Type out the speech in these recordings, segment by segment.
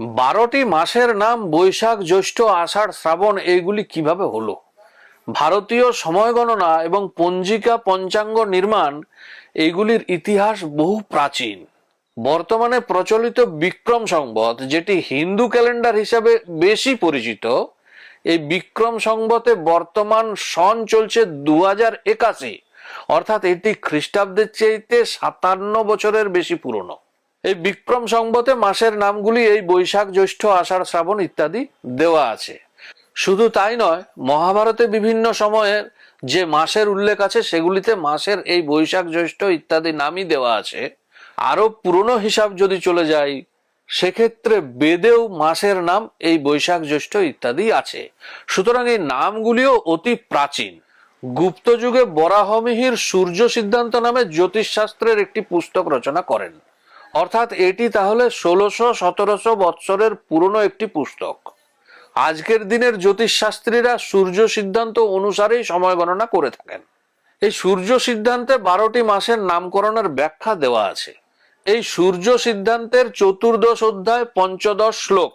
বারোটি মাসের নাম বৈশাখ, জ্যৈষ্ঠ, আষাঢ়, শ্রাবণ, এইগুলি কীভাবে হলো? ভারতীয় সময় গণনা এবং পঞ্জিকা পঞ্চাঙ্গ নির্মাণ, এইগুলির ইতিহাস বহু প্রাচীন। বর্তমানে প্রচলিত বিক্রম সংবত যেটি হিন্দু ক্যালেন্ডার হিসাবে বেশি পরিচিত, এই বিক্রম সংবতে বর্তমান সন চলছে দু একাশি, অর্থাৎ এটি খ্রিস্টাব্দের চাইতে সাতান্ন বছরের বেশি পুরনো। এই বিক্রম সংবতে মাসের নামগুলি এই বৈশাখ জ্যৈষ্ঠ আষাঢ় শ্রাবণ ইত্যাদি দেওয়া আছে। শুধু তাই নয়, মহাভারতে বিভিন্ন সময়ের যে মাসের উল্লেখ আছে, সেগুলিতে মাসের এই বৈশাখ জ্যৈষ্ঠ ইত্যাদি নামই দেওয়া আছে। আরও পুরনো হিসাব যদি চলে যাই সেক্ষেত্রে বেদেও মাসের নাম এই বৈশাখ জ্যৈষ্ঠ ইত্যাদি আছে। সুতরাং এই নামগুলিও অতি প্রাচীন। গুপ্ত যুগে বরাহমিহির সূর্য সিদ্ধান্ত নামে জ্যোতিষশাস্ত্রের একটি পুস্তক রচনা করেন। অর্থাৎ এটি তাহলে ষোলোশো, সতেরোশো বৎসরের পুরনো একটি পুস্তক। আজকের দিনের জ্যোতিষশাস্ত্রীরা সূর্য সিদ্ধান্ত অনুসারেই সময় গণনা করে থাকেন। এই সূর্য সিদ্ধান্তে বারোটি মাসের নামকরণের ব্যাখ্যা দেওয়া আছে। এই সূর্য সিদ্ধান্তের চতুর্দশ অধ্যায় পঞ্চদশ শ্লোক।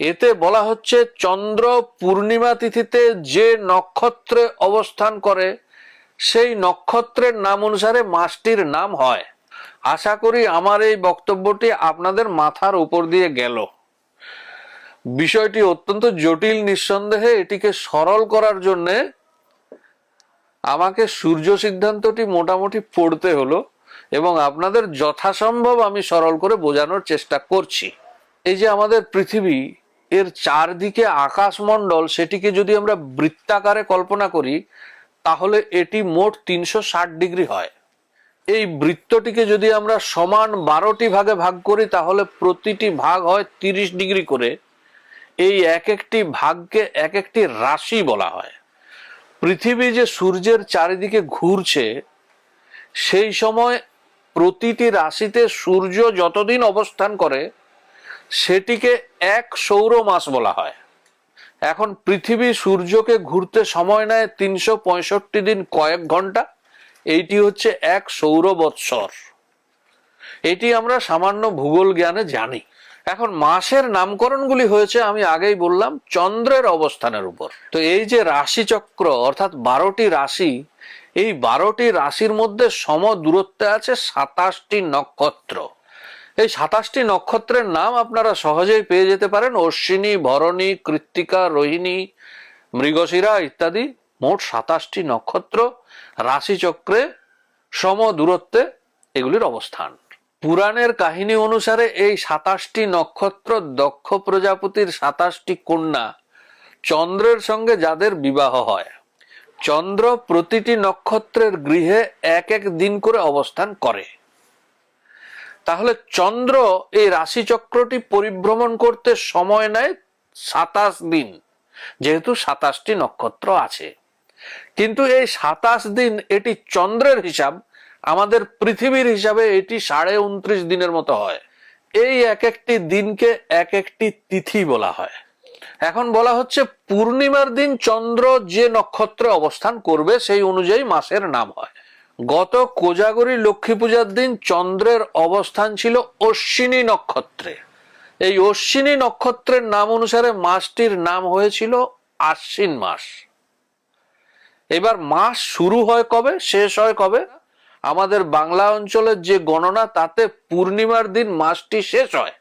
এতে বলা হচ্ছে, চন্দ্র পূর্ণিমা তিথিতে যে নক্ষত্রে অবস্থান করে, সেই নক্ষত্রের নাম অনুসারে মাসটির নাম হয়। আশা করি আমার এই বক্তব্যটি আপনাদের মাথার উপর দিয়ে গেল। বিষয়টি অত্যন্ত জটিল, নিঃসন্দেহে এটিকে সরল করার জন্য আমাকে সূর্য সিদ্ধান্তটি মোটামুটি পড়তে হলো এবং আপনাদের যথাসম্ভব আমি সরল করে বোঝানোর চেষ্টা করছি। এই যে আমাদের পৃথিবী, এর চারদিকে আকাশমণ্ডল, সেটিকে যদি আমরা বৃত্তাকারে কল্পনা করি, তাহলে এটি মোট তিনশো ষাট ডিগ্রি হয়। এই বৃত্তটিকে যদি আমরা সমান বারোটি ভাগে ভাগ করি, তাহলে প্রতিটি ভাগ হয় তিরিশ ডিগ্রি করে। এই এক একটি ভাগকে এক একটি রাশি বলা হয়। পৃথিবী যে সূর্যের চারিদিকে ঘুরছে, সেই সময় প্রতিটি রাশিতে সূর্য যতদিন অবস্থান করে, সেটিকে এক সৌর মাস বলা হয়। এখন পৃথিবী সূর্যকে ঘুরতে সময় নেয় তিনশো পঁয়ষট্টি দিন কয়েক ঘণ্টা। এইটি হচ্ছে এক সৌর বৎসর এটি আমরা সামান্য ভূগোল জ্ঞানে জানি। এখন মাসের নামকরণগুলি হয়েছে, আমি আগেই বললাম, চন্দ্রের অবস্থানের উপর। তো এই যে রাশিচক্র, অর্থাৎ বারোটি রাশি, এই বারোটি রাশির মধ্যে সম দূরত্বে আছে সাতাশটি নক্ষত্র। এই সাতাশটি নক্ষত্রের নাম আপনারা সহজেই পেয়ে যেতে পারেন। অশ্বিনী, ভরণী, কৃত্তিকা, রোহিণী, মৃগশিরা ইত্যাদি। মোট সাতাশটি নক্ষত্র, রাশিচক্রে সম দূরত্বে এগুলির অবস্থান। পুরাণের কাহিনী অনুসারে এই সাতাশটি নক্ষত্র দক্ষ প্রজাপতির সাতাশটি কন্যা চন্দ্রের সঙ্গে যাদের বিবাহ হয়। চন্দ্র প্রতিটি নক্ষত্রের গৃহে এক এক দিন করে অবস্থান করে। তাহলে চন্দ্র এই রাশিচক্রটি পরিভ্রমণ করতে সময় নেয় সাতাশ দিন, যেহেতু সাতাশটি নক্ষত্র আছে। কিন্তু এই সাতাশ দিন এটি চন্দ্রের হিসাব, আমাদের পৃথিবীর হিসাবে এটি সাড়ে উনত্রিশ দিনের মতো হয়। এই এক একটি দিনকে এক একটি তিথি বলা হয়। এখন বলা হচ্ছে পূর্ণিমার দিন চন্দ্র যে নক্ষত্রে অবস্থান করবে, সেই অনুযায়ী মাসের নাম হয়। গত কোজাগরী লক্ষ্মী পূজার দিন চন্দ্রের অবস্থান ছিল অশ্বিনী নক্ষত্রে। এই অশ্বিনী নক্ষত্রের নাম অনুসারে মাসটির নাম হয়েছিল আশ্বিন মাস। এবার মাস শুরু হয় কবে? শেষ হয় কবে? আমাদের বাংলা অঞ্চলের যে গণনা, তাতে পূর্ণিমার দিন মাসটি শেষ হয়।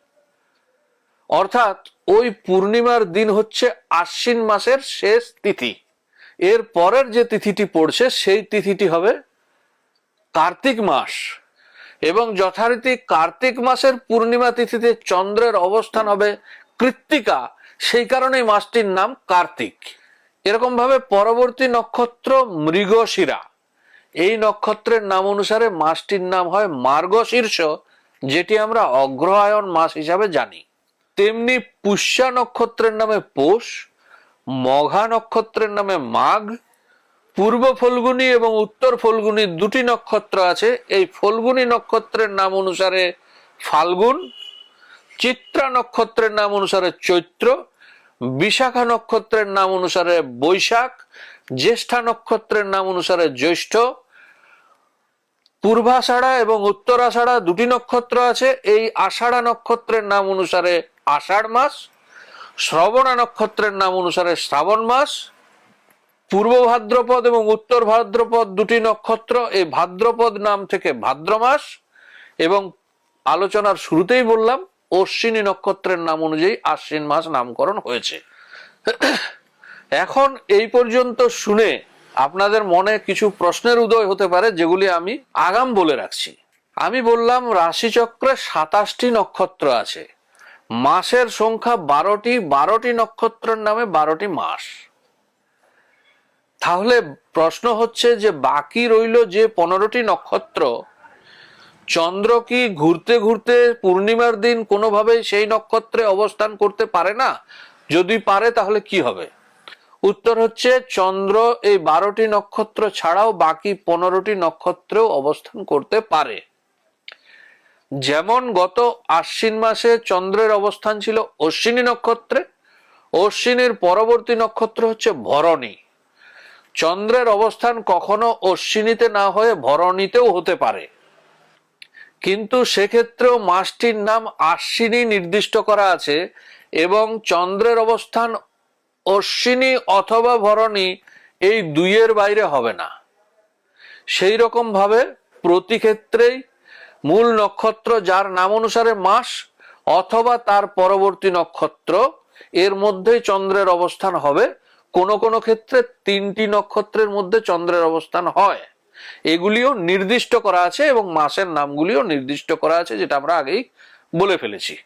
অর্থাৎ ওই পূর্ণিমার দিন হচ্ছে আশ্বিন মাসের শেষ তিথি। এর পরের যে তিথিটি পড়ছে, সেই তিথিটি হবে কার্তিক মাস। এবং যথারীতি কার্তিক মাসের পূর্ণিমা তিথিতে চন্দ্রের অবস্থান হবে কৃত্তিকা। সেই কারণে এই মাসটির নাম কার্তিক। এরকম ভাবে পরবর্তী নক্ষত্র মৃগশিরা। এই নক্ষত্রের নাম অনুসারে মাসটির নাম হয় মার্গশীর্ষ, যেটি আমরা অগ্রহায়ণ মাস হিসাবে জানি। তেমনি পুষ্যা নক্ষত্রের নামে পৌষ, মঘা নক্ষত্রের নামে মাঘ, পূর্ব ফল্গুনী এবং উত্তর ফল্গুনী দুটি নক্ষত্র আছে। এই ফল্গুনী নক্ষত্রের নাম অনুসারে ফাল্গুন, চিত্রা নক্ষত্রের নাম অনুসারে চৈত্র বিশাখা নক্ষত্রের নাম অনুসারে বৈশাখ, জ্যেষ্ঠা নক্ষত্রের নাম অনুসারে জ্যৈষ্ঠ, পূর্বাষাঢ়া এবং উত্তরাষাঢ়া দুটি নক্ষত্র আছে। এই আষাঢ়া নক্ষত্রের নাম অনুসারে আষাঢ় মাস, শ্রবণা নক্ষত্রের নাম অনুসারে শ্রাবণ মাস, পূর্ব ভাদ্রপদ এবং উত্তর ভাদ্রপদ দুটি নক্ষত্র। এই ভাদ্রপদ নাম থেকে ভাদ্র মাস এবং আলোচনার শুরুতেই বললাম অশ্বিনী নক্ষত্রের নাম অনুযায়ী আশ্বিন মাস নামকরণ হয়েছে। এখন এই পর্যন্ত শুনে আপনাদের মনে কিছু প্রশ্নের উদয় হতে পারে, যেগুলি আমি আগাম বলে রাখছি। আমি বললাম, রাশিচক্রে সাতাশটি নক্ষত্র আছে। মাসের সংখ্যা বারোটি বারোটি নক্ষত্রের নামে বারোটি মাস। তাহলে প্রশ্ন হচ্ছে যে বাকি রইল যে পনেরোটি নক্ষত্র চন্দ্র কি ঘুরতে ঘুরতে পূর্ণিমার দিন কোনোভাবেই সেই নক্ষত্রে অবস্থান করতে পারে না? যদি পারে, তাহলে কি হবে? উত্তর হচ্ছে, চন্দ্র এই বারোটি নক্ষত্র ছাড়াও বাকি পনেরোটি নক্ষত্রেও অবস্থান করতে পারে। যেমন গত আশ্বিন মাসে চন্দ্রের অবস্থান ছিল অশ্বিনী নক্ষত্রে, অশ্বিনীর পরবর্তী নক্ষত্র হচ্ছে ভরণী। চন্দ্রের অবস্থান কখনো অশ্বিনীতে না হয়ে ভরণীতেও হতে পারে। কিন্তু সেক্ষেত্রেও মাসটির নাম আশ্বিনী নির্দিষ্ট করা আছে এবং চন্দ্রের অবস্থান অশ্বিনী অথবা ভরণী এই দুইয়ের বাইরে হবে না। সেই রকম ভাবে প্রতি ক্ষেত্রেই মূল নক্ষত্র যার নাম অনুসারে মাস অথবা তার পরবর্তী নক্ষত্র, এর মধ্যেই চন্দ্রের অবস্থান হবে। কোন কোন ক্ষেত্রে তিনটি নক্ষত্রের মধ্যে চন্দ্রের অবস্থান হয়। এগুলিও নির্দিষ্ট করা আছে এবং মাসের নামগুলিও নির্দিষ্ট করা আছে, যেটা আমরা আগেই বলে ফেলেছি।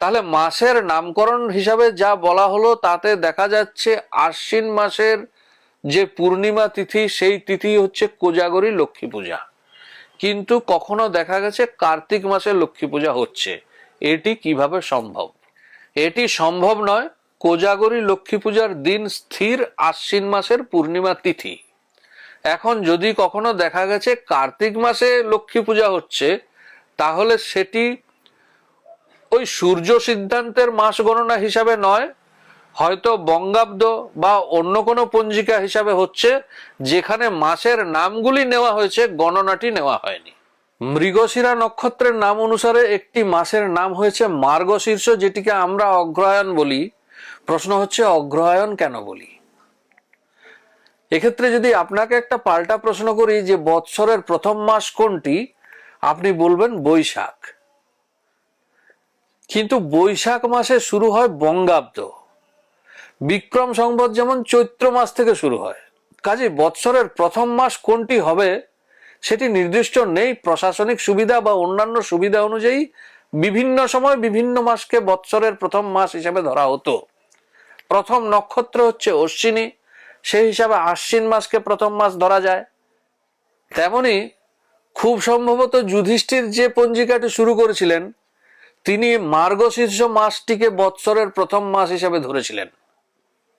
তাহলে মাসের নামকরণ হিসাবে যা বলা হলো, তাতে দেখা যাচ্ছে আশ্বিন মাসের যে পূর্ণিমা তিথি, সেই তিথি হচ্ছে কোজাগরী লক্ষ্মী পূজা। কিন্তু কখনো দেখা গেছে কার্তিক মাসে লক্ষ্মী পূজা হচ্ছে। এটি কীভাবে সম্ভব? এটি সম্ভব নয় কোজাগরী লক্ষ্মী পূজার দিন স্থির আশ্বিন মাসের পূর্ণিমা তিথি। এখন যদি কখনো দেখা গেছে কার্তিক মাসে লক্ষ্মী পূজা হচ্ছে, তাহলে সেটি ওই সূর্য সিদ্ধান্তের মাস গণনা হিসাবে নয়, হয়তো বঙ্গাব্দ বা অন্য কোনো পঞ্জিকা হিসাবে হচ্ছে, যেখানে মাসের নামগুলি নেওয়া হয়েছে, গণনাটি নেওয়া হয়নি। মৃগশিরা নক্ষত্রের নাম অনুসারে একটি মাসের নাম হয়েছে মার্গশীর্ষ, যেটিকে আমরা অগ্রহায়ণ বলি। প্রশ্ন হচ্ছে, অগ্রহায়ণ কেন বলি? এক্ষেত্রে যদি আপনাকে একটা পাল্টা প্রশ্ন করি যে বৎসরের প্রথম মাস কোনটি, আপনি বলবেন বৈশাখ। কিন্তু বৈশাখ মাসে শুরু হয় বঙ্গাব্দ। বিক্রম সংবৎ যেমন চৈত্র মাস থেকে শুরু হয়। কাজে বৎসরের প্রথম মাস কোনটি হবে, সেটি নির্দিষ্ট নেই। প্রশাসনিক সুবিধা বা অন্যান্য সুবিধা অনুযায়ী বিভিন্ন সময় বিভিন্ন মাসকে বৎসরের প্রথম মাস হিসেবে ধরা হতো। প্রথম নক্ষত্র হচ্ছে অশ্বিনী সেই হিসাবে আশ্বিন মাসকে প্রথম মাস ধরা যায়। তেমনি খুব সম্ভবত যুধিষ্ঠির যে পঞ্জিকাটি শুরু করেছিলেন, তিনি মার্গশীর্ষ মাসটিকে বৎসরের প্রথম মাস হিসেবে ধরেছিলেন।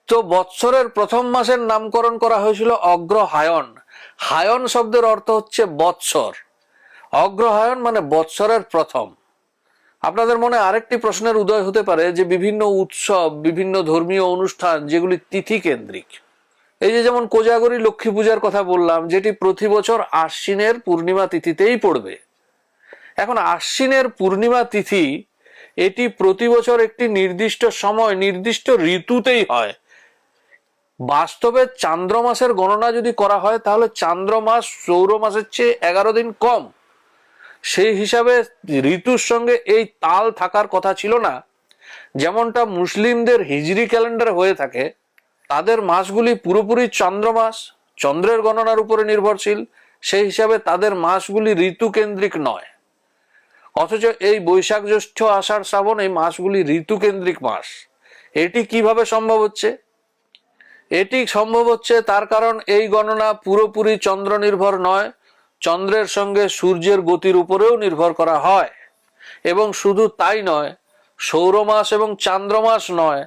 তো বৎসরের প্রথম মাসের নামকরণ করা হয়েছিল অগ্রহায়ণ। হায়ন শব্দের অর্থ হচ্ছে বৎসর। অগ্রহায়ণ মানে বৎসরের প্রথম। আপনাদের মনে আরেকটি প্রশ্নের উদয় হতে পারে যে বিভিন্ন উৎসব, বিভিন্ন ধর্মীয় অনুষ্ঠান, যেগুলি তিথি কেন্দ্রিক। এই যে যেমন কোজাগরী লক্ষ্মী পূজার কথা বললাম, যেটি প্রতি বছর আশ্বিনের পূর্ণিমা তিথিতেই পড়বে। এখন আশ্বিনের পূর্ণিমা তিথি, এটি প্রতি বছর একটি নির্দিষ্ট সময়, নির্দিষ্ট ঋতুতেই হয়। বাস্তবে চান্দ্র মাসের গণনা যদি করা হয়, তাহলে চান্দ্র মাস সৌর মাসের চেয়ে এগারো দিন কম। সেই হিসাবে ঋতুর সঙ্গে এই তাল থাকার কথা ছিল না। যেমনটা মুসলিমদের হিজরি ক্যালেন্ডার হয়ে থাকে তাদের মাসগুলি পুরোপুরি চন্দ্র মাস চন্দ্রের গণনার উপরে নির্ভরশীল। সেই হিসাবে তাদের মাসগুলি ঋতু কেন্দ্রিক নয়। অথচ এই বৈশাখ জ্যৈষ্ঠ আষাঢ় শ্রাবণ এই মাসগুলি ঋতু কেন্দ্রিক মাস। এটি কীভাবে সম্ভব হচ্ছে? এটি সম্ভব হচ্ছে তার কারণ এই গণনা পুরোপুরি চন্দ্র নির্ভর নয়, চন্দ্রের সঙ্গে সূর্যের গতির উপরেও নির্ভর করা হয়। এবং শুধু তাই নয়, সৌরমাস এবং চান্দ্র মাস নয়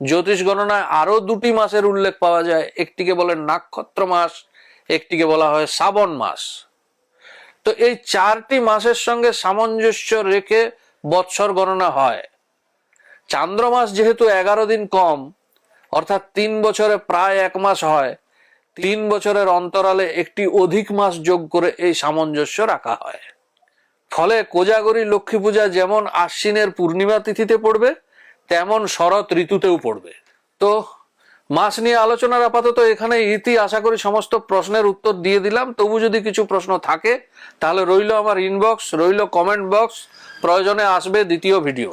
জ্যোতিষ গণনায় আরও দুটি মাসের উল্লেখ পাওয়া যায়। একটিকে বলে নাক্ষত্র মাস, একটিকে বলা হয় শ্রাবণ মাস। তো এই চারটি মাসের সঙ্গে সামঞ্জস্য রেখে বৎসর গণনা হয়। চান্দ্র মাস যেহেতু এগারো দিন কম, অর্থাৎ তিন বছরে প্রায় এক মাস হয়, তিন বছরের অন্তরালে একটি অধিক মাস যোগ করে এই সামঞ্জস্য রাখা হয়। ফলে কোজাগরী লক্ষ্মী পূজা যেমন আশ্বিনের পূর্ণিমা তিথিতে পড়বে তেমন শরৎ ঋতুতেও পড়বে। তো মাস নিয়ে আলোচনার আপাতত এখানে ইতি, আশা করি সমস্ত প্রশ্নের উত্তর দিয়ে দিলাম। তবু যদি কিছু প্রশ্ন থাকে, তাহলে রইল আমার ইনবক্স রইল কমেন্ট বক্স প্রয়োজনে আসবে দ্বিতীয় ভিডিও